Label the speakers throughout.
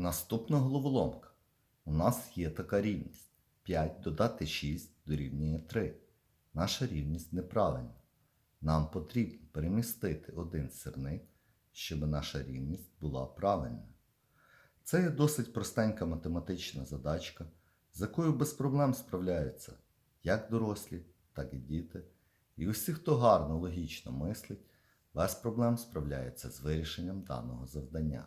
Speaker 1: Наступна головоломка. У нас є така рівність. 5 додати 6 дорівнює 3. Наша рівність неправильна. Нам потрібно перемістити один сирник, щоб наша рівність була правильною. Це є досить простенька математична задачка, з якою без проблем справляються як дорослі, так і діти. І усі, хто гарно логічно мислить, без проблем справляється з вирішенням даного завдання.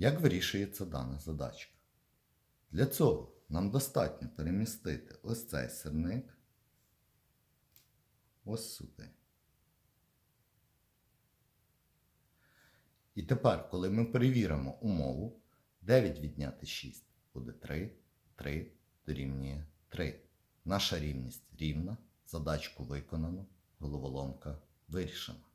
Speaker 1: Як вирішується дана задачка? Для цього нам достатньо перемістити ось цей сирник ось сюди. І тепер, коли ми перевіримо умову, 9 відняти 6 буде 3, 3 дорівнює 3. Наша рівність рівна, задачку виконано, головоломка вирішена.